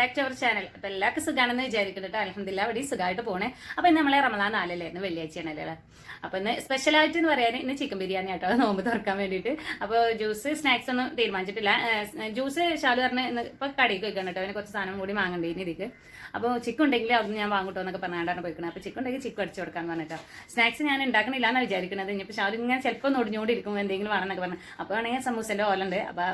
Back to our channel അപ്പൊ എല്ലാവർക്കും സുഖാണെന്ന് വിചാരിക്കുന്നുണ്ട് അലഹമില്ല അവിടെ സുഖമായിട്ട് പോണേ. അപ്പൊ ഇന്ന് നമ്മളെ റമദാൻ നാലല്ലായിരുന്നു വെള്ളിയാഴ്ചയാണല്ലേ അപ്പൊ ഇന്ന് സ്പെഷ്യൽ ആയിട്ട് എന്ന് പറയാൻ ഇന്ന് ചിക്കൻ ബിരിയാണി ആട്ടോ. നോമ്പ് തുറക്കാൻ വേണ്ടിയിട്ട്. അപ്പോൾ ജ്യൂസ് സ്നാക്സ് ഒന്നും തീരുമാനിച്ചിട്ടില്ല. ജ്യൂസ് ഷാലു പറഞ്ഞ് ഇന്ന് ഇപ്പൊ കടയിൽ വെക്കണം കേട്ടോ. കുറച്ച് സാധനം കൂടി വാങ്ങണ്ടേനി ഇതിക്ക്. അപ്പോൾ ചിക്കൻ ഉണ്ടെങ്കിൽ അതൊന്നും ഞാൻ വാങ്ങട്ടോ എന്നൊക്കെ പറഞ്ഞാണ്ടാണ് പോയിക്കുന്നത് അപ്പോൾ ചിക്കൻ ഉണ്ടെങ്കിൽ ചിക്കൻ അടിച്ചു കൊടുക്കാൻ പറഞ്ഞിട്ടോ സ്നാക്സ് ഞാൻ ഉണ്ടാക്കണില്ല എന്നാണ് വിചാരിക്കുന്നത് ഇനിയിപ്പോൾ ഷാലു ഇങ്ങനെ ചിലപ്പോൾ നൊടിഞ്ഞോണ്ടിരിക്കും എന്തെങ്കിലും വേണമെന്നൊക്കെ പറഞ്ഞു. അപ്പോൾ ആണെങ്കിൽ സമൂസന്റെ ഓലുണ്ട്. അപ്പോൾ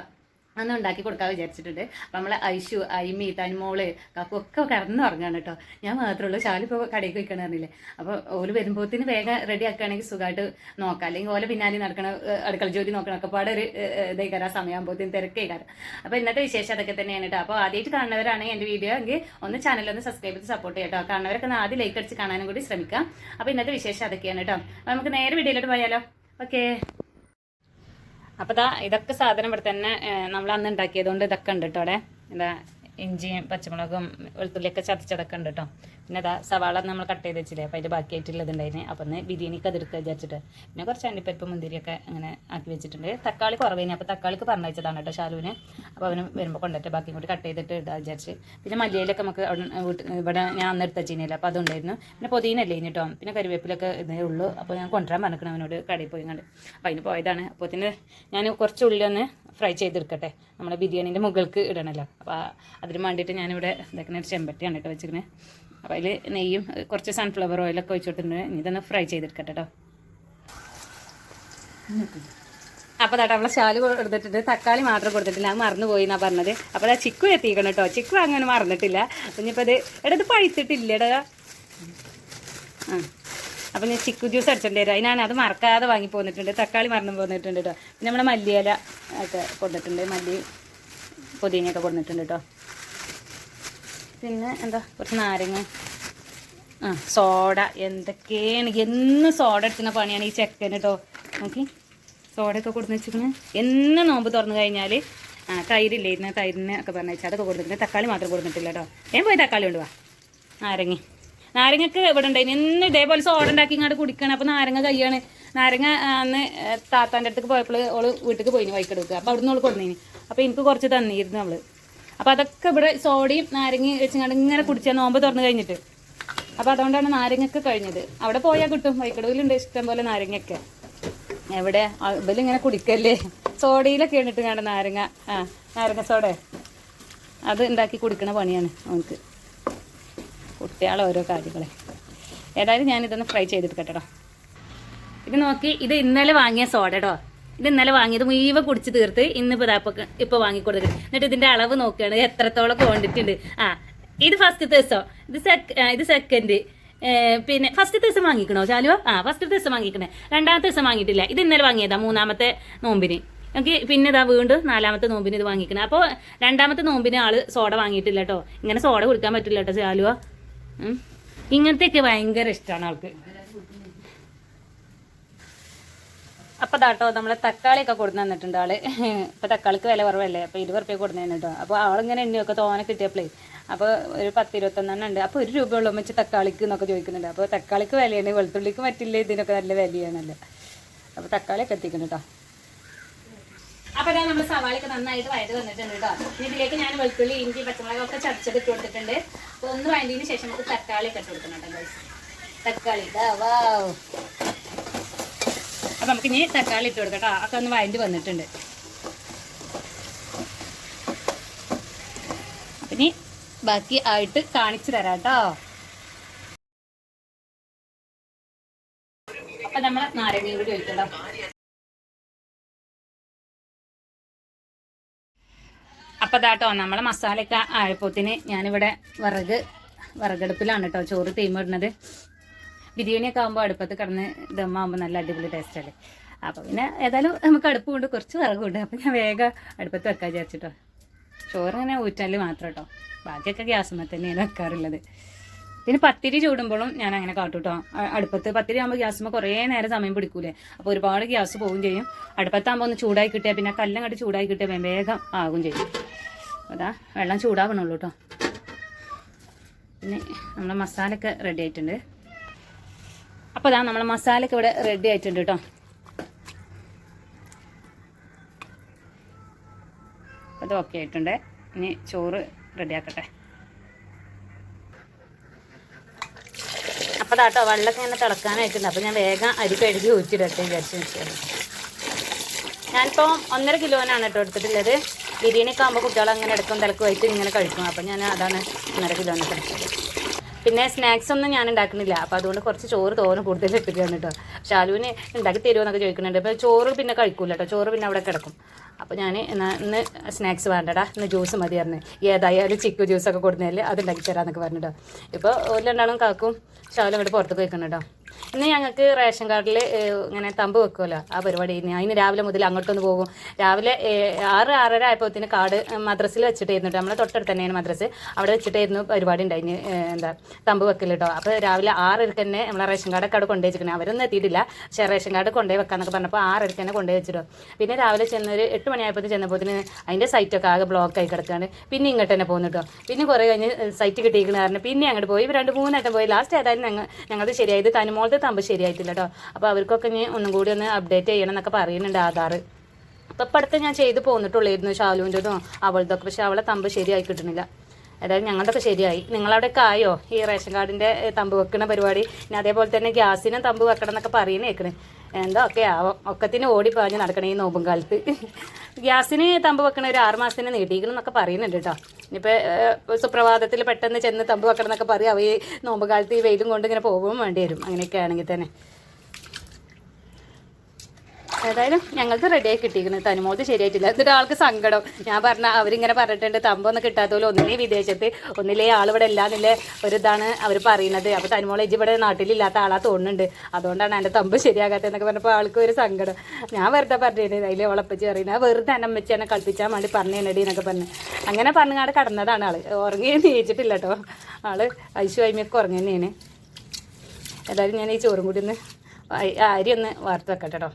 അന്ന് ഉണ്ടാക്കി കൊടുക്കാൻ വിചാരിച്ചിട്ടുണ്ട്. അപ്പം നമ്മളെ ഐഷു ഐമി തനിമോൾ കാക്കും ഒക്കെ കിടന്ന് ഉറങ്ങാണ് കേട്ടോ. ഞാൻ മാത്രമേ ഉള്ളൂ. ശാലിപ്പോൾ കടയിൽ പോയിക്കണം അറിയില്ലേ അപ്പോൾ ഓൽ വരുമ്പോഴത്തേന് വേഗം റെഡി ആക്കുകയാണെങ്കിൽ സുഖമായിട്ട് നോക്കാം. അല്ലെങ്കിൽ ഓല പിന്നാലെ നടക്കണ അടുക്കള ജോലി നോക്കണം. ഒക്കെ പാടെ ഒരു ഇതേക്കാരം സമയമാകുമ്പോഴത്തേന് തിരക്കേക്കാരം. അപ്പോൾ ഇന്നത്തെ വിശേഷം അതൊക്കെ തന്നെയാണ് കേട്ടോ. അപ്പോൾ ആദ്യമായിട്ട് കാണുന്നവരാണെങ്കിൽ എന്റെ വീഡിയോ എങ്കിൽ ഒന്ന് ചാനലൊന്ന് സബ്സ്ക്രൈബ് ചെയ്ത് സപ്പോർട്ട് ചെയ്യാം കേട്ടോ. കാണുന്നവരൊക്കെ ഒന്ന് ആദ്യം ലൈക്ക് അടിച്ച് കാണാനും കൂടി ശ്രമിക്കാം. അപ്പോൾ ഇന്നത്തെ വിശേഷം അതൊക്കെയാണ് കേട്ടോ. അപ്പോൾ നമുക്ക് നേരെ വീഡിയോയിലോട്ട് പോയാലോ? ഓക്കേ അപ്പോൾ ഇതാ ഇതൊക്കെ സാധനം ഇവിടെ തന്നെ നമ്മൾ അന്ന് ഉണ്ടാക്കിയതുകൊണ്ട് ഇതൊക്കെ ഉണ്ട് കേട്ടോ അവിടെ. എന്താ ഇഞ്ചിയും പച്ചമുളകും വെളുത്തുള്ളിയൊക്കെ ചതച്ചടക്കുന്നുണ്ട് കേട്ടോ. പിന്നെ അതാ സവാള നമ്മൾ കട്ട് ചെയ്ത് വെച്ചില്ലേ അപ്പോൾ അതിന്റെ ബാക്കിയായിട്ടുള്ളത് ഉണ്ടായിരുന്നു അപ്പം ഒന്ന് ബിരിയാണിക്ക് അതെടുക്കുക വിചാരിച്ചിട്ട്. പിന്നെ കുറച്ച് അണ്ടിപ്പരിപ്പ് മുന്തിരിയൊക്കെ അങ്ങനെ ആക്കി വെച്ചിട്ടുണ്ട്. തക്കാളി കുറവേനി അപ്പോൾ തക്കാളിക്ക് പറഞ്ഞു വെച്ചതാണ് കേട്ടോ ഷാലുവിന്. അപ്പോൾ അവന് വരുമ്പോൾ കൊണ്ടിട്ട് ബാക്കിയും കൂടി കട്ട് ചെയ്തിട്ട് ഇടാൻ വിചാരിച്ച്. പിന്നെ മല്ലിയിലൊക്കെ നമുക്ക് ഇവിടെ ഞാൻ അന്ന് എടുത്ത ചീനയില്ല അപ്പോൾ അതുണ്ടായിരുന്നു പിന്നെ പൊതിനല്ലേ ഇനി കേട്ടോ പിന്നെ കരിവേപ്പിലൊക്കെ ഇതേ ഉള്ളൂ. അപ്പോൾ ഞാൻ കൊണ്ടുവരാൻ പറഞ്ഞിരിക്കണം അവനോട് കടയിൽ പോയി കണ്ട് അപ്പോൾ അതിന് പോയതാണ്. അപ്പോൾ പിന്നെ ഞാൻ കുറച്ച് ഒന്ന് ഫ്രൈ ചെയ്തെടുക്കട്ടെ. നമ്മുടെ ബിരിയാണീന്റെ മുകൾക്ക് ഇടണമല്ലോ അപ്പോൾ അതിന് വേണ്ടിയിട്ട് ഞാനിവിടെ ഇതൊക്കെ ഒരു ചെമ്പട്ടിയാണ് കേട്ടോ വെച്ചിരിക്കുന്നത് അപ്പോൾ അതിൽ നെയ്യും കുറച്ച് സൺഫ്ലവർ ഓയിലൊക്കെ ഒഴിച്ച് ഇനി ഇതൊന്ന് ഫ്രൈ ചെയ്തെടുക്കട്ടെ കേട്ടോ. അപ്പോൾ അതാ അവളെ ശാൽ കൊടുത്തിട്ടുണ്ട് തക്കാളി മാത്രം കൊടുത്തിട്ടില്ല. അത് മറന്നു പോയി എന്നാ പറഞ്ഞത്. അപ്പോൾ ആ ചിക്കു എത്തിക്കണം കേട്ടോ. ചിക്കു അങ്ങനെ മറന്നിട്ടില്ല. ഇനിയിപ്പോൾ അത് എടാ ഇത് പഴുത്തിട്ടില്ലടാ ആ. അപ്പം ഞാൻ ചിക്കു ജ്യൂസ് അടിച്ചിട്ടുണ്ട് അതിനാണ് അത് മറക്കാതെ വാങ്ങി പോന്നിട്ടുണ്ട് തക്കാളി മറന്നു പോന്നിട്ടുണ്ട് കേട്ടോ പിന്നെ നമ്മുടെ മല്ലിയില ഒക്കെ കൊണ്ടിട്ടുണ്ട്. മല്ലി പുതിനയൊക്കെ കൊണ്ടിട്ടുണ്ട് കേട്ടോ പിന്നെ എന്താ? കുറച്ച് നാരങ്ങ. ആ സോഡ. എന്തൊക്കെയാണ്? എന്ന് സോഡ എടുക്കുന്ന പണിയാണ് ഈ ചെക്കൻ കേട്ടോ നോക്കി. സോഡയൊക്കെ കൊടുന്ന് വെച്ചിരിക്കുന്നത് എന്ന് നോമ്പ് തുറന്നു കഴിഞ്ഞാൽ ആ തൈരില്ലേ? ഇരുന്ന് തൈരിന് ഒക്കെ പറഞ്ഞു വെച്ചാൽ അതൊക്കെ കൊടുത്തിട്ടുണ്ട്. തക്കാളി മാത്രം കൊടുത്തിട്ടില്ല കേട്ടോ ഞാൻ പോയി തക്കാളി കൊണ്ട് വാ. നാരങ്ങ. നാരങ്ങക്ക് ഇവിടെ ഉണ്ടായി ഇന്ന് ഇതേപോലെ സോഡ ഉണ്ടാക്കി ഇങ്ങോട്ട് കുടിക്കണം. അപ്പോൾ നാരങ്ങ കയ്യാണ് നാരങ്ങ അന്ന് താത്താന്റെ അടുത്തേക്ക് പോയപ്പോൾ ഓൾ വീട്ടിൽ പോയിന് വൈക്കെടുക്കുക അപ്പോൾ അവിടുന്ന് ഓൾ കൊടുന്നീന് അപ്പോൾ എനിക്ക് കുറച്ച് തന്നിരുന്നു അവൾ. അപ്പോൾ അതൊക്കെ ഇവിടെ സോഡയും നാരങ്ങയും വെച്ചിങ്ങാണ്ട് ഇങ്ങനെ കുടിച്ചാൽ നോമ്പ് തുറന്നു കഴിഞ്ഞിട്ട്. അപ്പോൾ അതുകൊണ്ടാണ് നാരങ്ങയൊക്കെ കഴിഞ്ഞത്. അവിടെ പോയാൽ കിട്ടും. വൈക്കടവിലുണ്ട് ഇഷ്ടം പോലെ നാരങ്ങയൊക്കെ. എവിടെ? ഇവലിങ്ങനെ കുടിക്കല്ലേ? സോഡയിലൊക്കെ ഇട്ടിട്ട് കാണാം നാരങ്ങ ആ നാരങ്ങ സോഡ. അത് ഉണ്ടാക്കി കുടിക്കണ പണിയാണ് നമുക്ക് കുട്ടികളെ ഓരോ കാര്യങ്ങളെ. ഏതായാലും ഞാനിതൊന്ന് ഫ്രൈ ചെയ്തെടുക്കട്ടെ കേട്ടോ ഇത് നോക്കി ഇത് ഇന്നലെ വാങ്ങിയ സോഡ കേട്ടോ ഇത് ഇന്നലെ വാങ്ങിയത് മുഴുവൻ കുടിച്ച് തീർത്ത് ഇന്നിപ്പോൾ ഇതാ ഇപ്പൊ ഇപ്പോൾ വാങ്ങി എന്നിട്ട് ഇതിന്റെ അളവ് നോക്കുകയാണ് എത്രത്തോളം ക്വാണ്ടിറ്റി ഉണ്ട്. ആ ഇത് ഫസ്റ്റ് ദിവസം? ഇത് സെക് ഇത് സെക്കൻഡ് പിന്നെ ഫസ്റ്റ് ദിവസം വാങ്ങിക്കണോ ചാലുവ? ആ ഫസ്റ്റ് ദിവസം വാങ്ങിക്കണേ. രണ്ടാമത്തെ ദിവസം വാങ്ങിയിട്ടില്ല. ഇത് ഇന്നലെ വാങ്ങിയതാ മൂന്നാമത്തെ നോമ്പിന്. എനിക്ക് പിന്നെ ഇതാ വീണ്ടും നാലാമത്തെ നോമ്പിന് ഇത് വാങ്ങിക്കണേ. അപ്പോൾ രണ്ടാമത്തെ നോമ്പിന് ആൾ സോഡ വാങ്ങിയിട്ടില്ല കേട്ടോ ഇങ്ങനെ സോഡ കുടിക്കാൻ പറ്റില്ല കേട്ടോ ചാലുവോ. ഇങ്ങനത്തെയൊക്കെ ഭയങ്കര ഇഷ്ടമാണ് ആൾക്ക്. അപ്പൊ ദാട്ടോ നമ്മളെ തക്കാളിയൊക്കെ കൊടുത്തു തന്നിട്ടുണ്ട് ആൾ. ഇപ്പൊ തക്കാളിക്ക് വില കുറവല്ലേ? അപ്പൊ ഇരുപത് റുപ്യ കൊടുത്തു തന്നിട്ടോ അപ്പൊ ആളിങ്ങനെ എണ്ണയൊക്കെ തോനെ കിട്ടിയപ്പോഴേ അപ്പൊ ഒരു പത്ത് ഇരുപത്തൊന്നെണ്ണം ഉണ്ട്. അപ്പൊ ഒരു രൂപ ഉള്ളൂ വെച്ച് തക്കാളിക്ക് എന്നൊക്കെ ചോദിക്കുന്നുണ്ട്. അപ്പൊ തക്കാളിക്ക് വിലയാണ് വെളുത്തുള്ളിക്ക് പറ്റില്ല ഇതിനൊക്കെ നല്ല വിലയാണല്ലോ. അപ്പൊ തക്കാളിയൊക്കെ എത്തിക്കുന്നു കേട്ടോ അപ്പൊ നമ്മൾ സവാളയൊക്കെ നന്നായിട്ട് വയത് വന്നിട്ടുണ്ട് കേട്ടോ. ഇതിലേക്ക് ഞാൻ വെളുത്തുള്ളി ഇഞ്ചി പച്ചമുളകൊക്കെ ചതച്ചത് ഇട്ട് കൊടുത്തിട്ടുണ്ട്. അപ്പൊ ഒന്ന് വഴതിന് ശേഷം നമുക്ക് തക്കാളി ഒക്കെ ഇട്ട് കൊടുക്കണം. തക്കാളി അപ്പൊ നമുക്ക് ഇനി തക്കാളി ഇട്ട് കൊടുക്കാം കേട്ടോ. ഒക്കെ ഒന്ന് വഴണ്ടി വന്നിട്ടുണ്ട്. അപ്പൊ ഇനി ബാക്കി ആയിട്ട് കാണിച്ചു തരാം കേട്ടോ. അപ്പൊ നമ്മളെ നാരങ്ങയും കൂടി ഒഴിക്കട്ടോ അപ്പൊ ഇതാട്ടോ നമ്മളെ മസാലയൊക്കെ ആയപ്പോത്തിന് ഞാനിവിടെ വിറക് വിറകടുപ്പിലാണ് കേട്ടോ ചോറ് തീമിടുന്നത്. ബിരിയാണിയൊക്കെ ആകുമ്പോൾ അടുപ്പത്ത് കിടന്ന് ദമ്മാകുമ്പോൾ നല്ല അടിപൊളി ടേസ്റ്റ് അല്ലേ? അപ്പോൾ പിന്നെ ഏതായാലും നമുക്ക് അടുപ്പുണ്ട് കുറച്ച് വിറകുണ്ട്. അപ്പോൾ ഞാൻ വേഗം അടുപ്പത്ത് വെക്കാൻ വിചാരിച്ചിട്ടോ. ചോറ് ഇങ്ങനെ ഊറ്റാൽ മാത്രം കേട്ടോ ബാക്കിയൊക്കെ ഗ്യാസുമ്മ തന്നെയാണ് വെക്കാറുള്ളത്. പിന്നെ പത്തിരി ചൂടുമ്പോഴും ഞാൻ അങ്ങനെ കാട്ടും കേട്ടോ അടുപ്പത്ത് പത്തിരി ആകുമ്പോൾ ഗ്യാസുമ്പോൾ കുറേ നേരം സമയം പിടിക്കൂലേ. അപ്പോൾ ഒരുപാട് ഗ്യാസ് പോവുകയും ചെയ്യും. അടുപ്പത്താകുമ്പോൾ ഒന്ന് ചൂടായി കിട്ടിയാൽ പിന്നെ കല്ലും കണ്ട് ചൂടായി കിട്ടിയാൽ വേഗം ആകും ചെയ്യും. അതാ വെള്ളം ചൂടാവണുള്ളൂ കേട്ടോ പിന്നെ നമ്മളെ മസാലയൊക്കെ റെഡി ആയിട്ടുണ്ട്. അപ്പോൾ അതാ നമ്മളെ മസാലയൊക്കെ ഇവിടെ റെഡി ആയിട്ടുണ്ട് കേട്ടോ അത് ഓക്കെ ആയിട്ടുണ്ട്. ഇനി ചോറ് റെഡിയാക്കട്ടെ ദാട്ടോ വെള്ളമൊക്കെ ഇങ്ങനെ തിളക്കാനായിട്ടുണ്ട്. അപ്പോൾ ഞാൻ വേഗം അരി കഴുകി ഊറ്റിടട്ടെ വിചാരിച്ച് വെച്ചാൽ ഞാനിപ്പോൾ ഒന്നര കിലോനാണ് കേട്ടോ എടുത്തിട്ടുള്ളത്. ബിരിയാണിയൊക്കെ ആകുമ്പോൾ കുട്ടികൾ അങ്ങനെ ഇടക്കും തിളക്കുമായിട്ട് ഇങ്ങനെ കഴിക്കും. അപ്പോൾ ഞാൻ അതാണ് ഒന്നര കിലോനൊക്കെ കഴിച്ചത് പിന്നെ സ്നാക്സ് ഒന്നും ഞാൻ ഉണ്ടാക്കുന്നില്ല. അപ്പോൾ അതുകൊണ്ട് കുറച്ച് ചോറ് തോന്നും കൂടുതൽ ഇട്ടിട്ടാണ് കേട്ടോ. ഷാലുവിന് ഉണ്ടാക്കി തരുമോ എന്നൊക്കെ ചോദിക്കുന്നുണ്ട്. അപ്പോൾ ചോറ് പിന്നെ കഴിക്കൂല കേട്ടോ. ചോറ് പിന്നെ അവിടെ കിടക്കും. അപ്പോൾ ഞാൻ എന്നാൽ ഇന്ന് സ്നാക്സ് വേണ്ടടാ ഇന്ന് ജ്യൂസ് മതി പറഞ്ഞു. ഏതായാലും ചിക്കു ജ്യൂസൊക്കെ കൊടുക്കുന്നതിൽ അത് ഉണ്ടാക്കി തരാമെന്നൊക്കെ പറഞ്ഞിട്ടോ. ഇപ്പോൾ ഒരു രണ്ടാളും കാക്കും ഷാലും ഇവിടെ പുറത്ത് പോയിക്കണം കേട്ടോ ഇന്ന് ഞങ്ങൾക്ക് റേഷൻ കാർഡിൽ ഇങ്ങനെ തമ്പ് വെക്കുമല്ലോ ആ പരിപാടി അതിന് രാവിലെ മുതൽ അങ്ങോട്ടൊന്ന് പോകും. രാവിലെ ആറ് ആറര ആയപ്പോഴത്തേന് കാർഡ് മദ്രസിൽ വെച്ചിട്ടായിരുന്നു കേട്ടോ നമ്മളെ തൊട്ടടുത്ത് തന്നെയാണ് മദ്രസ്. അവിടെ വെച്ചിട്ടായിരുന്നു പരിപാടി ഉണ്ടായിന് എന്താ തമ്പ് വെക്കൽ കേട്ടോ അപ്പോൾ രാവിലെ ആറരക്ക് തന്നെ നമ്മളെ റേഷൻ കാർഡൊക്കെ അവിടെ കൊണ്ടുപോയി വെച്ചിരിക്കണം അവരൊന്നും എത്തിയിട്ടില്ല. പക്ഷേ റേഷൻ കാർഡ് കൊണ്ടുപോയി വെക്കാന്നൊക്കെ പറഞ്ഞപ്പോൾ ആറരക്ക് തന്നെ കൊണ്ടുപോയി വെച്ചിട്ടോ. പിന്നെ രാവിലെ ചെന്നൊരു എട്ട് മണിയായപ്പോൾ ചെന്നപ്പോത്തിന് അതിന്റെ സൈറ്റൊക്കെ ആകെ ബ്ലോക്ക് ആയി കിടക്കുകയാണ് പിന്നെ ഇങ്ങോട്ട് തന്നെ പോകുന്നു കേട്ടോ പിന്നെ കുറേ കഴിഞ്ഞ് സൈറ്റ് കിട്ടിയിരിക്കുന്ന കാരണം പിന്നെ അങ്ങോട്ട് പോയി. രണ്ട് മൂന്നായിട്ടും പോയി. ലാസ്റ്റ് ഏതായാലും ഞങ്ങൾ ഞങ്ങളത് ശരിയായത് തനിമോളത്തെ തമ്പ് ശരിയായിട്ടില്ല കേട്ടോ അപ്പോൾ അവർക്കൊക്കെ ഇനി ഒന്നും കൂടി ഒന്ന് അപ്ഡേറ്റ് ചെയ്യണം എന്നൊക്കെ പറയുന്നുണ്ട് ആധാർ. ഇപ്പം അടുത്ത് ഞാൻ ചെയ്ത് പോന്നിട്ടുള്ളായിരുന്നു ഷാലുവിന്റെതും അവളതൊക്കെ പക്ഷെ അവളെ തമ്പ് ശരിയായി കിട്ടുന്നില്ല. അതായത് ഞങ്ങളുടെയൊക്കെ ശരിയായി. നിങ്ങളവിടെയൊക്കെ ആയോ ഈ റേഷൻ കാർഡിന്റെ തമ്പ് വെക്കുന്ന പരിപാടി? പിന്നെ അതേപോലെ തന്നെ ഗ്യാസിനും തമ്പ് വെക്കണം എന്നൊക്കെ പറയുന്നേക്കണേ. എന്താ ഒക്കെ ആവാം? ഒക്കത്തിന് ഓടി പറഞ്ഞ് നടക്കണേ ഈ നോമ്പും കാലത്ത്. ഗ്യാസിന് തമ്പ് വെക്കണ ഒരു ആറ് മാസത്തിന് നീട്ടിക്കണം എന്നൊക്കെ പറയുന്നുണ്ട് കേട്ടോ. ഇനിയിപ്പോൾ സുപ്രഭാതത്തിൽ പെട്ടെന്ന് ചെന്ന് തമ്പ് വെക്കണം എന്നൊക്കെ പറയും. അവ ഈ നോമ്പ് കാലത്ത് ഈ വെയിലും കൊണ്ട് ഇങ്ങനെ പോകും വേണ്ടി വരും. അങ്ങനെയൊക്കെ ആണെങ്കിൽ തന്നെ. ഏതായാലും ഞങ്ങൾക്ക് റെഡിയായി കിട്ടിയിരിക്കുന്നത് തനുമോത് ശരിയായിട്ടില്ല. എന്നിട്ട് ആൾക്ക് സങ്കടം. ഞാൻ പറഞ്ഞ അവരിങ്ങനെ പറഞ്ഞിട്ടുണ്ട് തമ്പൊന്നും കിട്ടാത്തപോലെ ഒന്നിലേ വിദേശത്ത് ഒന്നിലേ ആളിവിടെ ഒരു ഇതാണ് അവർ പറയുന്നത്. അപ്പോൾ തനുമോളെ ഇവിടെ നാട്ടിലില്ലാത്ത ആളാ തോന്നുന്നുണ്ട്. അതുകൊണ്ടാണ് എന്റെ തമ്പ് ശരിയാകാത്തതെന്നൊക്കെ പറഞ്ഞപ്പോൾ ആൾക്ക് ഒരു സങ്കടം. ഞാൻ വെറുതെ പറഞ്ഞിരുന്നത് അതിൽ ഉളപ്പിച്ച് പറയുന്നത് വെറുതെ എന്നെ അമ്മച്ചി എന്നെ കളിപ്പിച്ചാൽ വേണ്ടി പറഞ്ഞേനടി എന്നൊക്കെ പറഞ്ഞു. അങ്ങനെ പറഞ്ഞാട് കടന്നതാണ് ആൾ. ഉറങ്ങി നീച്ചിട്ടില്ല കേട്ടോ. ആൾ ഐശു അയ്മയൊക്കെ ഉറങ്ങി ഏതായാലും ഞാൻ ഈ ചോറും കൂടി ഒന്ന് അരി ഒന്ന് വാർത്ത് വെക്കട്ടെ കേട്ടോ.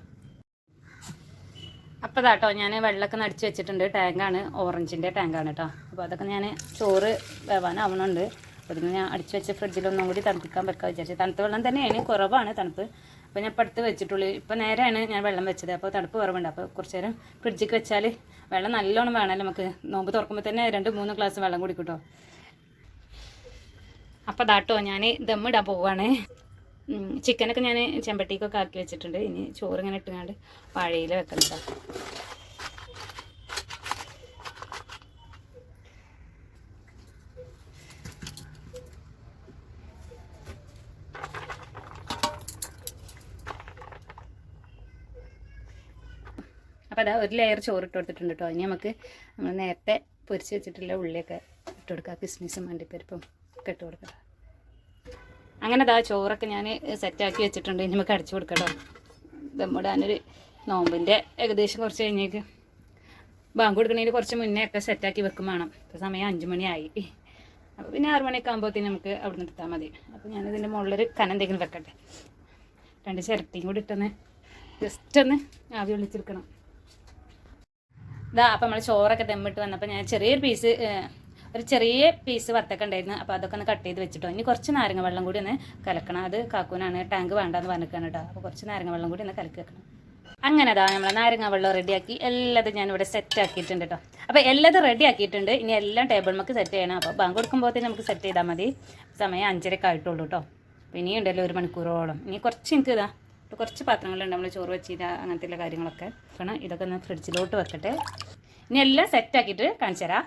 അപ്പോൾ കേട്ടോ ഞാൻ വെള്ളമൊക്കെ നടിച്ച് വെച്ചിട്ടുണ്ട്. ടാങ്കാണ് ഓറഞ്ചിന്റെ ടാങ്കാണ് കേട്ടോ അപ്പോൾ അതൊക്കെ ഞാൻ ചോറ് വേവാനാവണുണ്ട്. ഇതിന് ഞാൻ അടിച്ച് വെച്ച് ഫ്രിഡ്ജിൽ ഒന്നും കൂടി തണുപ്പിക്കാൻ വെക്കാൻ വിചാരിച്ചു. തണുത്ത വെള്ളം തന്നെയാണ് കുറവാണ് തണുപ്പ്. അപ്പോൾ ഞാൻ പടുത്ത് വെച്ചിട്ടുള്ളൂ. ഇപ്പോൾ നേരെയാണ് ഞാൻ വെള്ളം വെച്ചത്. അപ്പോൾ തണുപ്പ് കുറവുണ്ട്. അപ്പോൾ കുറച്ച് നേരം ഫ്രിഡ്ജിൽ വെച്ചാൽ വെള്ളം നല്ലോണം വേണമല്ലോ നമുക്ക് നോമ്പ് തുറക്കുമ്പോൾ തന്നെ രണ്ട് മൂന്ന് ഗ്ലാസ് വെള്ളം കുടിക്കും കേട്ടോ അപ്പോൾ ദാട്ടോ ഞാൻ ദമ്മിടാൻ ഉം, ചിക്കനൊക്കെ ഞാൻ ചെമ്പട്ടിക്കൊക്കെ ആക്കി വെച്ചിട്ടുണ്ട്. ഇനി ചോറ് ഇങ്ങനെ ഇട്ടുകൊണ്ട് വാഴയിൽ വെക്കണ്ട അപ്പോൾ അതാ ഒരു ലെയർ ചോറ് ഇട്ട് കൊടുത്തിട്ടുണ്ട് കേട്ടോ ഇനി നമുക്ക് നമ്മൾ നേരത്തെ പൊരിച്ച് വെച്ചിട്ടുള്ള ഉള്ളിയൊക്കെ ഇട്ട് കൊടുക്കുക കിസ്മിസും മണ്ടിപ്പരിപ്പും ഒക്കെ ഇട്ട് കൊടുക്കുക അങ്ങനെ ദാ ചോറൊക്കെ ഞാൻ സെറ്റാക്കി വെച്ചിട്ടുണ്ട്. ഇനി നമുക്ക് അടിച്ചു കൊടുക്കട്ടോ. ദമ്മിടാനൊരു നോമ്പിന്റെ ഏകദേശം കുറച്ച് കഴിഞ്ഞേക്ക്. ബാങ്ക് കൊടുക്കണതിന് കുറച്ച് മുന്നേ ഒക്കെ സെറ്റാക്കി വെക്കും വേണം. ഇപ്പോൾ സമയം അഞ്ച് മണിയായി. അപ്പോൾ പിന്നെ ആറ് മണിയൊക്കെ ആകുമ്പോഴത്തേന് നമുക്ക് അവിടെ നിന്ന് എടുത്താൽ മതി അപ്പോൾ ഞാനിതിന്റെ മുകളിലൊരു കനം എന്തെങ്കിലും വെക്കട്ടെ. രണ്ട് ചിരട്ടിയും കൂടി ഇട്ടൊന്ന് ജസ്റ്റ് ഒന്ന് ആവി വിളിച്ചെടുക്കണം ഇതാ അപ്പം നമ്മൾ ചോറൊക്കെ ദമ്മിട്ട് വന്നപ്പോൾ ഞാൻ ചെറിയൊരു പീസ് ഒരു ചെറിയ പീസ് വത്തക്ക ഉണ്ടായിരുന്നു. അപ്പോൾ അതൊക്കെ ഒന്ന് കട്ട് ചെയ്ത് വെച്ചിട്ടോ. ഇനി കുറച്ച് നാരങ്ങ വെള്ളം കൂടി ഒന്ന് കലക്കണം. അത് കാക്കൂനാണ് ടാങ്ക് വേണ്ടെന്ന് പറഞ്ഞിരിക്കണം കേട്ടോ അപ്പോൾ കുറച്ച് നാരങ്ങ വെള്ളം കൂടി ഒന്ന് കലക്കി വെക്കണം. അങ്ങനെ അതാ നമ്മൾ നാരങ്ങ വെള്ളം റെഡിയാക്കി എല്ലാതും ഇവിടെ സെറ്റ് ആക്കിയിട്ടുണ്ട് കേട്ടോ അപ്പോൾ എല്ലാതും റെഡി ആക്കിയിട്ടുണ്ട്. ഇനി എല്ലാം ടേബിൾ നമുക്ക് സെറ്റ് ചെയ്യണം. അപ്പോൾ ബാങ്ക് കൊടുക്കുമ്പോഴത്തേന് നമുക്ക് സെറ്റ് ചെയ്താൽ മതി. സമയം അഞ്ചരക്ക് ആയിട്ടുള്ളൂ കേട്ടോ അപ്പോൾ ഇനിയും ഉണ്ടല്ലോ ഒരു മണിക്കൂറോളം. ഇനി കുറച്ച് എനിക്ക് ഇതാ ഇപ്പോൾ കുറച്ച് പാത്രങ്ങളുണ്ട്. നമ്മൾ ചോറ് വെച്ചിട്ട് അങ്ങനത്തെ കാര്യങ്ങളൊക്കെ. കാരണം ഇതൊക്കെ ഒന്ന് ഫ്രിഡ്ജിലോട്ട് വെക്കട്ടെ. ഇനി എല്ലാം സെറ്റ് ആക്കിയിട്ട് കാണിച്ചു തരാം.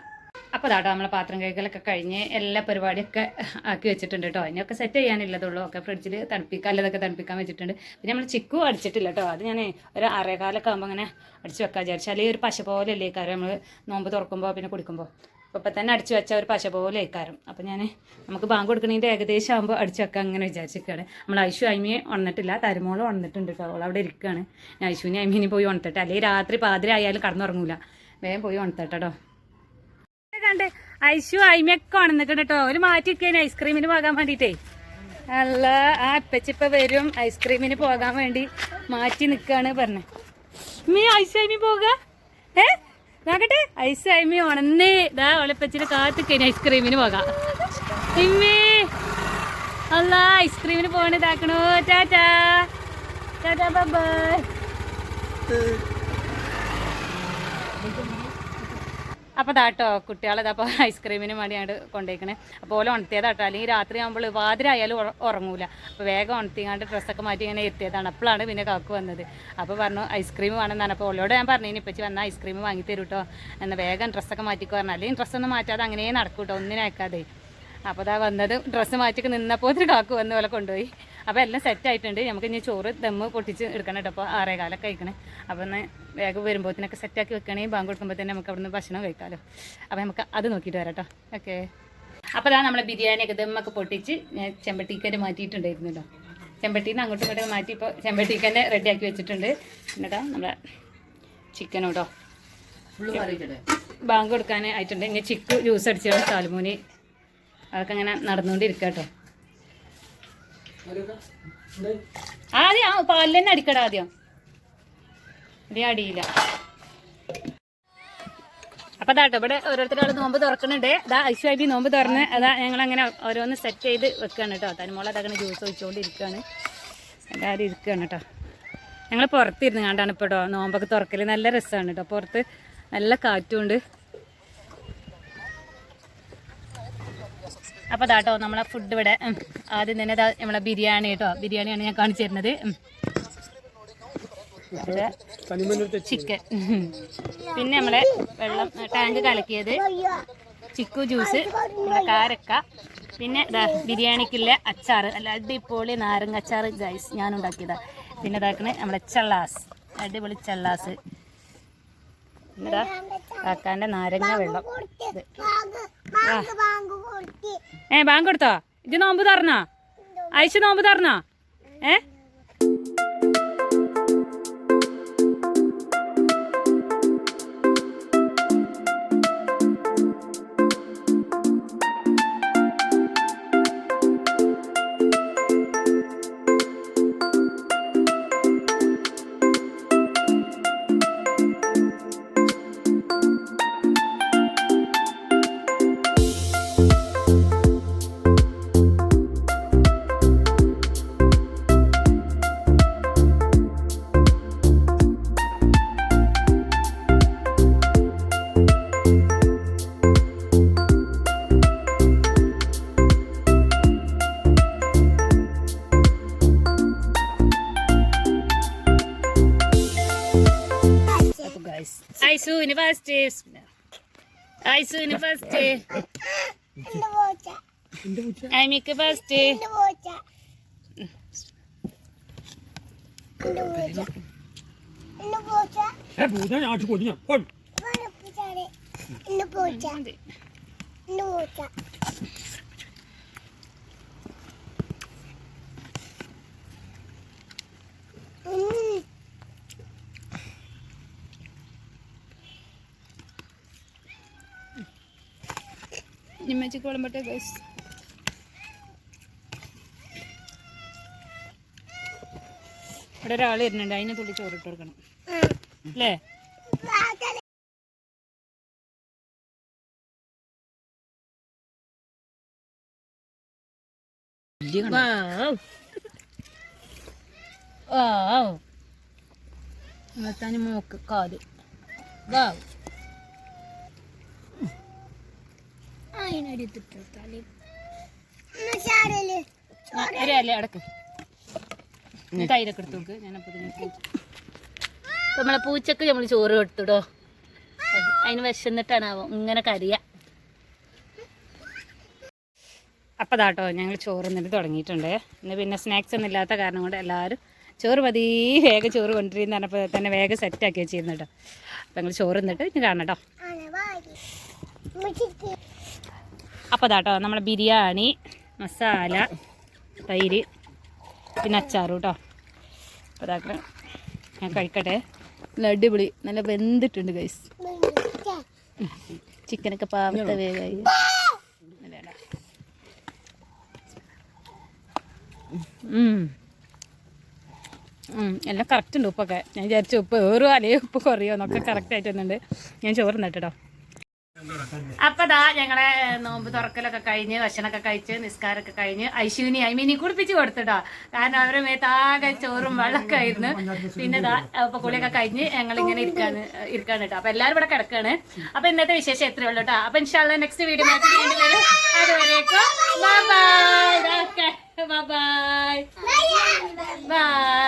അപ്പോൾ അതാട്ടോ നമ്മളെ പാത്രം കഴുകലൊക്കെ കഴിഞ്ഞ് എല്ലാ പരിപാടിയൊക്കെ ആക്കി വെച്ചിട്ടുണ്ട് കേട്ടോ അതിനൊക്കെ സെറ്റ് ചെയ്യാനുള്ളതുള്ളൂ. ഒക്കെ ഫ്രിഡ്ജിൽ തണുപ്പിക്കാൻ അല്ലതൊക്കെ തണുപ്പിക്കാൻ വെച്ചിട്ടുണ്ട്. പിന്നെ നമ്മൾ ചിക്കു അടിച്ചിട്ടില്ല കേട്ടോ അത് ഞാൻ ഒരു അരേകാലൊക്കെ ആകുമ്പോൾ അങ്ങനെ അടിച്ച് വെക്കാൻ വിചാരിച്ചു. അല്ലെങ്കിൽ ഒരു പശ പോലെ അല്ലേ നമ്മൾ നോമ്പ് തുറക്കുമ്പോൾ പിന്നെ കുടിക്കുമ്പോൾ അപ്പോൾ ഇപ്പം തന്നെ അടിച്ച് വെച്ച ഒരു പശ പോലെ ഇക്കാരം അപ്പോൾ ഞാൻ നമുക്ക് ബാങ്ക് കൊടുക്കണതിന്റെ ഏകദേശം ആകുമ്പോൾ അടിച്ച് വെക്കാൻ അങ്ങനെ വിചാരിച്ചിരിക്കുകയാണ് നമ്മൾ ഐശു അയിമിയെ ഉണർന്നിട്ടില്ല തരുമോൾ ഉണർന്നിട്ടുണ്ട് കേട്ടോ അവൾ അവിടെ ഇരിക്കുകയാണ് ഞാൻ ഐശുവിനെ അമ്മീനെ പോയി ഉണർത്തിട്ട് അല്ലെങ്കിൽ രാത്രി പാതിരായാലും കടന്നുറങ്ങൂല. വേഗം പോയി ഉണർത്തട്ടെ കണ്ട്. ഐശു അയിമയൊക്കെ ഉണന്നിട്ടുണ്ട് കേട്ടോ. ഒരു മാറ്റി വെക്കാൻ ഐസ്ക്രീമിന് പോകാൻ വേണ്ടിട്ടേ അല്ല ആ അപ്പച്ചിപ്പ വരും. ഐസ്ക്രീമിന് പോകാൻ വേണ്ടി മാറ്റി നിക്കാണ് പറഞ്ഞേ. മീ ഐസ് അയിമി പോക? ഏ? നോക്കട്ടെ. ഐസ് അയിമി ഉണന്നേ. ഇതാ ഒളപ്പച്ചിനെ കാത്തിക്കഴിഞ്ഞ ഐസ്ക്രീമിന് പോകാം. ഇമ്മേ. അല്ല ഐസ്ക്രീമിന് പോകണ ഇതാക്കണോ. ടാറ്റാ ടാറ്റാ ബൈ അപ്പോൾ കുട്ടികളെ അപ്പോൾ ഐസ്ക്രീമിന് വേണ്ടിയാണ് കൊണ്ടുപോയിക്കണേ അപ്പോൾ ഓല ഉണർത്തിയതാട്ടോ. അല്ലെങ്കിൽ രാത്രി ആകുമ്പോൾ വാതിരായാലും ഉറ- ഉറങ്ങൂല. അപ്പോൾ വേഗം ഉണർത്തിങ്ങാണ്ട് ഡ്രസ്സൊക്കെ മാറ്റി ഇങ്ങനെ എത്തിയതാണ് അപ്പോഴാണ് പിന്നെ കാക്കു വന്നത്. അപ്പോൾ പറഞ്ഞു ഐസ്ക്രീം വേണമെന്നാണ്. അപ്പോൾ ഓളോട് ഞാൻ പറഞ്ഞു ഇനിയിപ്പച്ചി വന്നാൽ ഐസ്ക്രീം വാങ്ങി തരും കേട്ടോ എന്നാൽ വേഗം ഡ്രസ്സൊക്കെ മാറ്റിക്കോ. പറഞ്ഞു അല്ലെങ്കിൽ ഡ്രസ്സൊന്നും മാറ്റാതെ അങ്ങനെ നടക്കൂട്ടോ. ഒന്നിനേക്കാതെ. ഒന്നിനും അപ്പോൾ അതാ വന്നത് ഡ്രസ്സ് മാറ്റിക്ക് നിന്നപ്പോൾ ഒരു കാക്കു വന്ന് പോലെ കൊണ്ടുപോയി. അപ്പോൾ എല്ലാം സെറ്റ് ആയിട്ടുണ്ട്. നമുക്ക് ഇനി ചോറ് ദമ്മ് പൊട്ടിച്ച് എടുക്കണം കേട്ടോ അപ്പോൾ ആറേ കാലൊക്കെ കഴിക്കണേ അപ്പോൾ ഒന്ന് വേഗം വരുമ്പോഴത്തേനൊക്കെ സെറ്റാക്കി വെക്കണേ. ബാങ്ക് കൊടുക്കുമ്പോൾ തന്നെ നമുക്ക് അവിടുന്ന് ഭക്ഷണം കഴിക്കാമല്ലോ അപ്പോൾ നമുക്ക് അത് നോക്കിയിട്ട് വരാം കേട്ടോ ഓക്കെ അപ്പോൾ അതാ നമ്മളെ ബിരിയാണിയൊക്കെ ദമ്മൊക്കെ പൊട്ടിച്ച് ഞാൻ ചെമ്പട്ടിക്കര് മാറ്റിയിട്ടുണ്ടായിരുന്നല്ലോ. ചെമ്പട്ടീന്ന് അങ്ങോട്ടും ഇങ്ങോട്ടും മാറ്റി ഇപ്പോൾ ചെമ്പട്ടിക്കന്നെ റെഡിയാക്കി വെച്ചിട്ടുണ്ട്. എന്നിട്ടാ നമ്മളെ ചിക്കനും കേട്ടോ ബാങ്ക് കൊടുക്കാൻ ആയിട്ടുണ്ട്. ഇനി ചിക്കു ജ്യൂസ് അടിച്ചോ സാൽമൂനി അതൊക്കെ അങ്ങനെ നടന്നുകൊണ്ടിരിക്കുക കേട്ടോ ആദ്യം പാലിൽ തന്നെ അടിക്കട ആദ്യം. ഇത് അടിയില്ല അപ്പൊ അതാട്ടോ ഇവിടെ ഓരോരുത്തരാൾ നോമ്പ് തുറക്കുന്നുണ്ട്. അതാ ഐശു ഐശ്വര്യ നോമ്പ് തുറന്ന് അതാ ഞങ്ങൾ അങ്ങനെ ഓരോന്ന് സെറ്റ് ചെയ്ത് വെക്കുകയാണ് കേട്ടോ. തനിമോളെ അതങ്ങനെ ജ്യൂസ് ഒഴിച്ചുകൊണ്ടിരിക്കുകയാണ് എല്ലാവരും ഇരിക്കുകയാണ് കേട്ടോ. ഞങ്ങൾ പുറത്തിരുന്ന് കണ്ടാണ് ഇപ്പോൾ നോമ്പൊക്കെ തുറക്കൽ നല്ല രസമാണ് കേട്ടോ പുറത്ത് നല്ല കാറ്റുണ്ട്. അപ്പോൾ അതാട്ടോ നമ്മളെ ഫുഡ് ഇവിടെ ആദ്യം തന്നെ നമ്മളെ ബിരിയാണി കേട്ടോ ബിരിയാണിയാണ് ഞാൻ കാണിച്ചു തരുന്നത്. ചിക്കൻ പിന്നെ നമ്മളെ വെള്ളം ടാങ്ക് കലക്കിയത് ചിക്കു ജ്യൂസ് നമ്മുടെ കാരക്ക പിന്നെ ഇതാ ബിരിയാണിക്കുള്ള അച്ചാർ അല്ല അടിപൊളി നാരങ്ങ അച്ചാർ ഗൈസ് ഞാൻ ഉണ്ടാക്കിയതാ. പിന്നെ ഇതാക്കണ നമ്മളെ ചള്ളാസ് അടിപൊളി ചള്ളാസ്. എന്താ കാക്കാന്റെ നാരങ്ങ വെള്ളം. ഇത്. ഏ ബാങ്ക് കൊടുത്തോ? ഇത് നോമ്പ് തറന്നോ? അയച്ചു നോമ്പ് തറന്നോ? ഏ? ഐസുവിന് ഫസ്റ്റ് ഐസുവിന് ഫസ്റ്റ് ഐമിക്ക് ഫസ്റ്റ് നിമ്മച്ചിക്ക് വിളമ്പട്ടെ ഗൈസ് ഇവിടെ ഒരാൾ വരുന്നുണ്ട് അതിനെ തുള്ളി ചോറിട്ട് കൊടുക്കണം. അല്ലേ? മത്താന് മൂക്ക് കാൽ. വാവ്. അല്ലേ അടക്ക്. തൈരൊക്കെ എടുത്ത് നോക്ക്. ഞാനപ്പോൾ നമ്മളെ പൂച്ചക്ക് നമ്മൾ ചോറ് കൊടുത്തിടോ. അതിന് വിശന്നിട്ടാണാവോ ഇങ്ങനെ കരിയ. അപ്പം താട്ടോ ഞങ്ങൾ ചോറ് നിന്ന് തുടങ്ങിയിട്ടുണ്ട്. ഇന്ന് പിന്നെ സ്നാക്സ് ഒന്നും ഇല്ലാത്ത കാരണം കൊണ്ട് എല്ലാവരും ചോറ് മതി വേഗം ചോറ് കൊണ്ടുവരുന്ന പറഞ്ഞപ്പോൾ തന്നെ വേഗം സെറ്റാക്കി വെച്ചിരുന്നു കേട്ടോ അപ്പം ഞങ്ങൾ ചോറ് നിന്നിട്ട് ഇനി കാണാം കേട്ടോ അപ്പോൾ അതാട്ടോ നമ്മുടെ ബിരിയാണി മസാല തൈര് പിന്നെ അച്ചാറും കേട്ടോ അപ്പോൾ അതാക്കണം ഞാൻ കഴിക്കട്ടെ. നല്ല അടിപൊളി നല്ല വെന്തിട്ടുണ്ട് ഗൈസ് ചിക്കനൊക്കെ പാവത്തെ വേഗമായി എല്ലാം കറക്റ്റ് ഉണ്ട് ഉപ്പൊക്കെ. ഞാൻ വിചാരിച്ചു ഉപ്പ് ഏറും അലേ ഉപ്പ് കുറയോ എന്നൊക്കെ കറക്റ്റ് ആയിട്ട് വന്നിട്ടുണ്ട്. ഞാൻ ചോറ് കേട്ടോ അപ്പൊ ദാ ഞങ്ങളെ നോമ്പ് തുറക്കലൊക്കെ കഴിഞ്ഞ് ഭക്ഷണമൊക്കെ കഴിച്ച് നിസ്കാരമൊക്കെ കഴിഞ്ഞ് ഐശുവിനി ഐമിനി കുളിപ്പിച്ച് കൊടുത്തിട്ടോ. കാരണം അവരെ മേത്താകെ ചോറും വെള്ളമൊക്കെ ആയിരുന്നു. പിന്നെ ദാ അപ്പൊ കുളിയൊക്കെ കഴിഞ്ഞ് ഞങ്ങൾ ഇങ്ങനെ ഇരിക്കാണ് ഇരിക്കാണ് കേട്ടോ. അപ്പൊ എല്ലാവരും ഇവിടെ കിടക്കാണ്. അപ്പൊ ഇന്നത്തെ വിശേഷം എത്രയേ ഉള്ളൂ കേട്ടോ. അപ്പൊ ഇൻഷാല്ല നെക്സ്റ്റ് വീഡിയോ അതുവരേക്കും ബൈ ബൈ ബൈ ബൈ